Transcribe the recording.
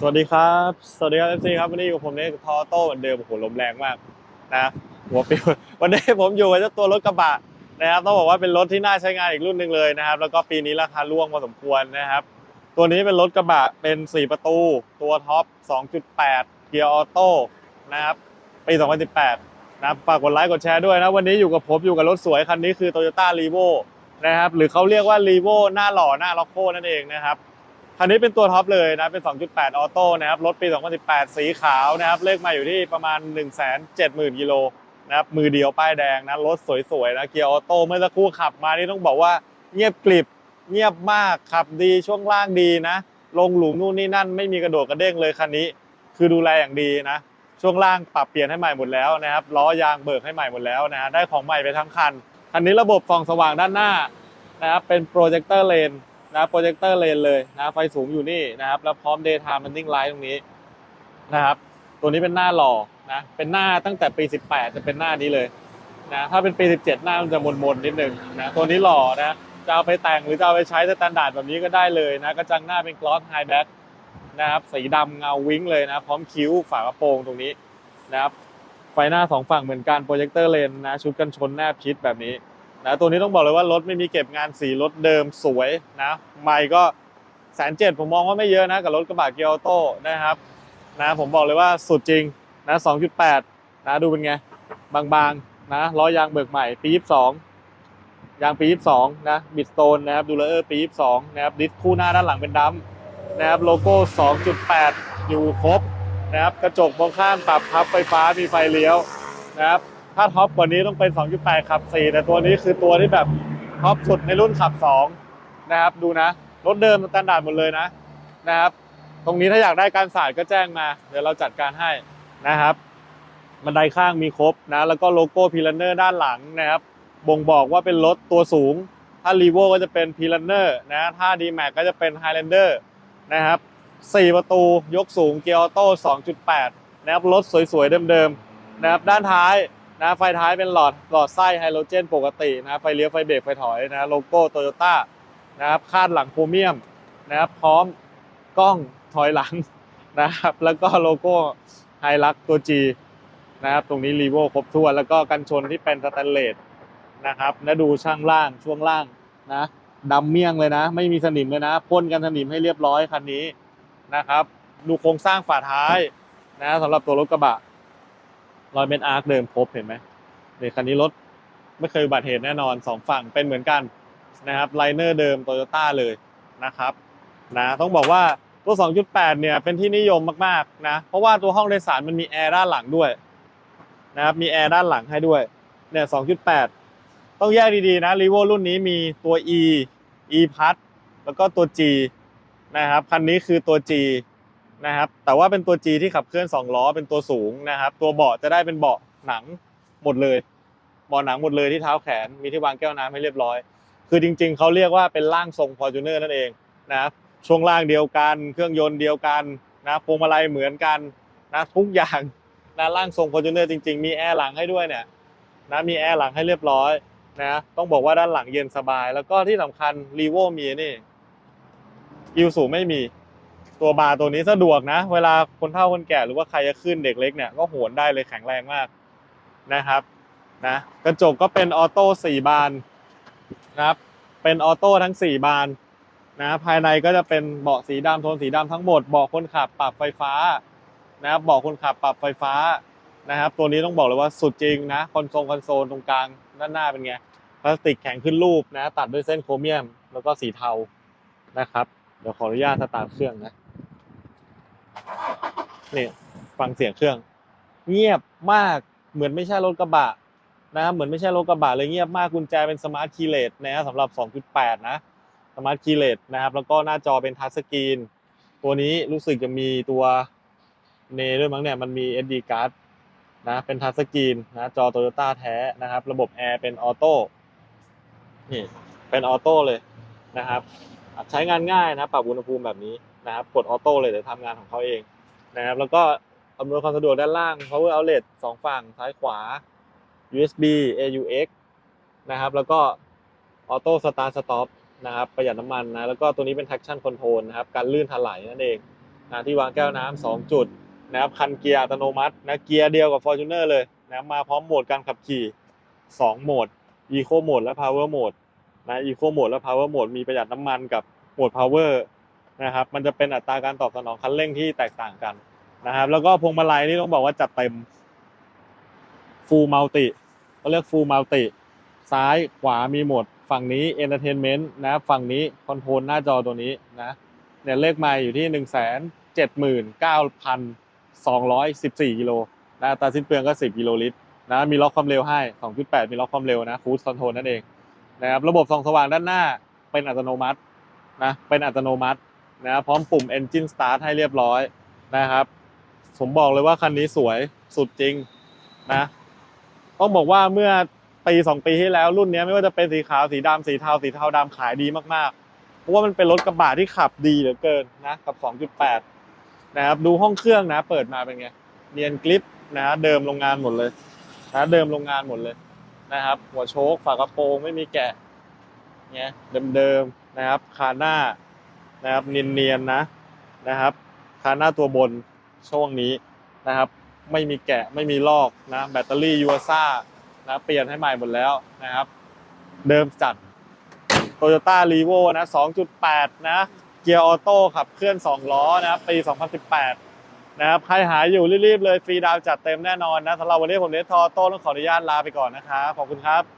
สวัสดีครับ สวัสดีครับเอฟซีครับวันนี้อยู่กับผมเนี่ยทอโต้เหมือนเดิมโอ้โหลมแรงมากนะหัวปิววันนี้ผมอยู่กับเจ้าตัวรถกระบะนะครับต้องบอกว่าเป็นรถที่น่าใช้งานอีกรุ่นหนึ่งเลยนะครับ แล้วก็ปีนี้ราคาร่วงพอสมควรนะครับ ตัวนี้เป็นรถกระบะเป็น 4 ประตู ตัวท็อป 2.8 เกียร์ออโต้นะครับปี 2018นะฝากกดไลค์กดแชร์ด้วยนะวันนี้อยู่กับผมอยู่กับรถสวยคันนี้คือ Toyota r e v o นะครับหรือเขาเรียกว่า r e v o หน้าหล่อหน้าล็อกโก้นั่นเองนะครับ คันนี้เป็นตัวท็อปเลยนะ เป็น 2.8 ออโต้นะครับ รถปี 2018 สีขาวนะครับ เลขมาอยู่ที่ประมาณ 170,000กิโลนะครับ มือเดียวป้ายแดงนะ รถสวยๆนะ เกียร์ออโต้เมื่อสักครู่ขับมานี่ต้องบอกว่าเงียบกริบ เงียบมาก ขับดีช่วงล่างดีนะ ลงหลุมนู่นนี่นั่นไม่มีกระโดดกระเด้งเลยคันนี้ คือดูแลอย่างดีนะ ช่วงล่างปรับเปลี่ยนให้ใหม่หมดแล้วนะครับ ล้อยางเบิกให้ใหม่หมดแล้วนะฮะได้ของใหม่ไปทั้งคัน คันนี้ระบบส่องสว่างด้านหน้านะครับ เป็นโปรเจคเตอร์เลน นะโปรเจคเตอร์เลนเลยนะไฟสูงอยู่นี่นะครับแล้วพร้อม daytime running light ตรงนี้นะครับ ตัวนี้เป็นหน้าหล่อนะเป็นหน้าตั้งแต่ปี 18 จะเป็นหน้านี้เลยนะถ้าเป็นปี 17 หน้ามันจะมนๆนิดนึงนะตัวนี้หล่อนะจะเอาไปแต่งหรือจะเอาไปใช้สแตนดาร์ดแบบนี้ก็ได้เลยนะกระจังหน้าเป็นกลอสไฮแบ็กนะครับสีดำเงาวิ้งเลยนะ พร้อมคิ้วฝากระโปรงตรงนี้นะครับไฟหน้าสองฝั่งเหมือนกันโปรเจคเตอร์เลนนะชุดกันชนแนบชิดแบบนี้ นะตัวนี้ต้องบอกเลยว่ารถไม่มีเก็บงานสีรถเดิมสวยนะไม่ก็แสนเจ็ดผมมองว่าไม่เยอะนะกับรถกระบะเกียร์ออโต้นะครับนะผมบอกเลยว่าสุดจริงนะ2.8นะดูเป็นไง บางๆนะล้อยางเบิกใหม่ปี22ยางปี22นะบิดสโตนนะครับดูเลอร์ปี22นะครับดิสคู่หน้าด้านหลังเป็นดำนะครับโลโก้2.8อยู่ครบนะครับกระจกมองข้างปรับพับไฟฟ้ามีไฟเลี้ยวนะครับ ถ้าท็อปกว่านี้ต้องเป็น 2.8 ขับ 4 แต่ตัวนี้คือตัวที่แบบท็อปสุดในรุ่นขับ 2 นะครับ ดูนะ รถเดิมสแตนดาร์ดหมดเลยนะนะครับ ตรงนี้ถ้าอยากได้การสายก็แจ้งมา เดี๋ยวเราจัดการให้นะครับ บันไดข้างมีครบนะ แล้วก็โลโก้พีลันเนอร์ด้านหลังนะครับ บ่งบอกว่าเป็นรถตัวสูง ถ้ารีโวก็จะเป็นพีลันเนอร์นะ ถ้าดีแม็กก็จะเป็นไฮแลนเดอร์นะครับ4 ประตูยกสูงเกียร์ออโต้ 2.8 นะครับ รถสวยๆเดิมๆนะครับ ด้านท้าย นะไฟท้ายเป็นหลอดหลอดไส้ไฮโดรเจนปกตินะไฟเลี้ยวไฟเบรกไฟถอยนะโลโก้โตโยต้านะครับคาดหลังโพรเมียมนะครับพร้อมกล้องถอยหลังนะครับแล้วก็โลโก้ไฮลักตัว G นะครับตรงนี้รีโวครบถ้วนแล้วก็กันชนที่เป็นสแตนเลสนะครับและดูช่างล่างช่วงล่างนะดำเมี่ยงเลยนะ ไม่มีสนิมเลยนะพ่นกันสนิมให้เรียบร้อยคันนี้นะครับ ดูโครงสร้างฝาท้ายนะสำหรับตัวรถกระบะ รอยเมนอาร์คเดิมครบเห็นไหมเนี่ยคันนี้รถไม่เคยอุบัติเหตุแน่นอนสองฝั่งเป็นเหมือนกันนะครับไลเนอร์เดิมโตโยต้าเลยนะครับนะต้องบอกว่าตัว 2.8 เนี่ยเป็นที่นิยมมากๆนะเพราะว่าตัวห้องโดยสารมันมีแอร์ด้านหลังด้วยนะครับมีแอร์ด้านหลังให้ด้วยเนี่ย 2.8 ต้องแยกดีๆนะรีโวรุ่นนี้มีตัว E E พัดแล้วก็ตัว G นะครับคันนี้คือตัว G นะครับแต่ว่าเป็นตัว G ที่ขับเคลื่อน2ล้อเป็นตัวสูงนะครับ ตัวเบาะจะได้เป็นเบาะหนังหมดเลยเบาะหนังหมดเลยที่เท้าแขนมีที่วางแก้วน้ำให้เรียบร้อย คือจริง ๆเขาเรียกว่าเป็นร่างทรง Fortuner นั่นเองนะครับช่วงล่างเดียวกัน เครื่องยนต์เดียวกันนะพวงมาลัยเหมือนกันนะทุกอย่างนะร่างทรง Fortuner จริง ๆ มีแอร์หลังให้ด้วยเนี่ยนะมีแอร์หลังให้เรียบร้อยนะต้องบอกว่าด้านหลังเย็นสบาย แล้วก็ที่สำคัญรีโวมีนี่อิวสูไม่มี ตัวบาร์ตัวนี้สะดวกนะ เวลาคนเฒ่าคนแก่หรือว่าใครจะขึ้นเด็กเล็กเนี่ยก็โหนได้เลยแข็งแรงมากนะครับนะกระจกก็เป็นออโต้สี่บานนะครับเป็นออโต้ทั้งสี่บานนะภายในก็จะเป็นเบาะสีดำโทนสีดำทั้งหมดเบาะคนขับปรับไฟฟ้านะครับเบาะคนขับปรับไฟฟ้านะครับตัวนี้ต้องบอกเลยว่าสุดจริงนะคอนโซลคอนโซลตรงกลางด้านหน้าเป็นไงพลาสติกแข็งขึ้นรูปนะตัดด้วยเส้นโครเมียม แล้วก็สีเทานะครับเดี๋ยวขออนุญาตสตาร์ทเครื่องนะ นี่ฟังเสียงเครื่อง เงียบมากเหมือนไม่ใช่รถกระบะนะครับเหมือนไม่ใช่รถกระบะเลยเงียบมากกุญแจเป็นสมาร์ทคีย์เลสนะสำหรับ 2.8 นะสมาร์ทคีย์เลสนะครับ แล้วก็หน้าจอเป็นทัชสกรีนตัวนี้รู้สึกจะมีตัวเนด้วยมั้งเนี่ยมันมี SD card นะเป็นทัชสกรีนนะจอโตโยต้าแท้นะครับ ระบบแอร์เป็นออโต้นี่เป็นออโต้เลยนะครับ ใช้งานง่ายนะปรับอุณหภูมิแบบนี้นะครับกดออโต้เลยเดี๋ยวทำงานของเขาเอง นะครับ แล้วก็อำนวยความสะดวกด้านล่าง power outlet สองฝั่งซ้ายขวา USB AUX นะครับ แล้วก็ออโต้สตาร์ทสต็อปนะครับ ประหยัดน้ำมันนะ แล้วก็ตัวนี้เป็น traction control นะครับ การลื่นถลายนั่นเองนะที่วางแก้วน้ำสองจุดนะครับ คันเกียร์อัตโนมัตินะ เกียร์เดียวกับ Fortuner เลยนะมาพร้อมโหมดการขับขี่ 2 โหมด Eco Mode และ Power Mode นะ Eco Mode และ Power Mode มีประหยัดน้ำมันกับโหมด Power นะครับมันจะเป็นอัตราการตอบสนองคันเร่งที่แตกต่างกันนะครับ แล้วก็พวงมาลัยนี่ต้องบอกว่าจัดเต็ม Full Multi เขาเรียก Full Multi ซ้ายขวามีโหมด ฝั่งนี้ Entertainment นต์นะฝั่งนี้คอนโทรลหน้าจอตัวนี้นะเนี่ยเลขไมล์อยู่ที่1 7 9 2 1 4กิโลนะอัตราสิ้นเปลืองก็10กิโลลิตรนะมีล็อกความเร็วให้2.8มีล็อกความเร็วนะคู e คอนโทรลนั่นเองนะครับระบบส่องสว่างด้านหน้าเป็นอัตโนมัตินะเป็นอัตโนมัติ นะพร้อมปุ่ม Engine Start ให้เรียบร้อยนะครับ ผมบอกเลยว่าคันนี้สวยสุดจริงนะ ต้องบอกว่าเมื่อปีสองปีที่แล้วรุ่นนี้ไม่ว่าจะเป็นสีขาวสีดำสีเทาสีเทาดำขายดีมากๆ เพราะว่ามันเป็นรถกระบะที่ขับดีเหลือเกินนะกับ 2.8 นะครับดูห้องเครื่องนะเปิดมาเป็นไงเนียนกริปนะเดิมโรงงานหมดเลยนะเดิมโรงงานหมดเลยนะครับ หัวโชคฝากระโปรงไม่มีแกะเนี่ยเดิมๆนะครับคาหน้า นะครับเนียนๆนะนะครับคาหน้าตัวบนช่วงนี้นะครับ ไม่มีแกะไม่มีลอกนะแบตเตอรี่ยูซ่านะเปลี่ยนให้ใหม่หมดแล้วนะครับ เดิมจัดโตโยต้ารีโวนะ 2.8 นะ เกียร์ออโต้ขับเคลื่อน 2 ล้อนะครับปี 2018 นะครับ ใครหาอยู่รีบๆเลย ฟรีดาวจัดเต็มแน่นอนนะสำหรับวันนี้ผมเนททอโต้ต้องขออนุญาตลาไปก่อนนะครับ ขอบคุณครับ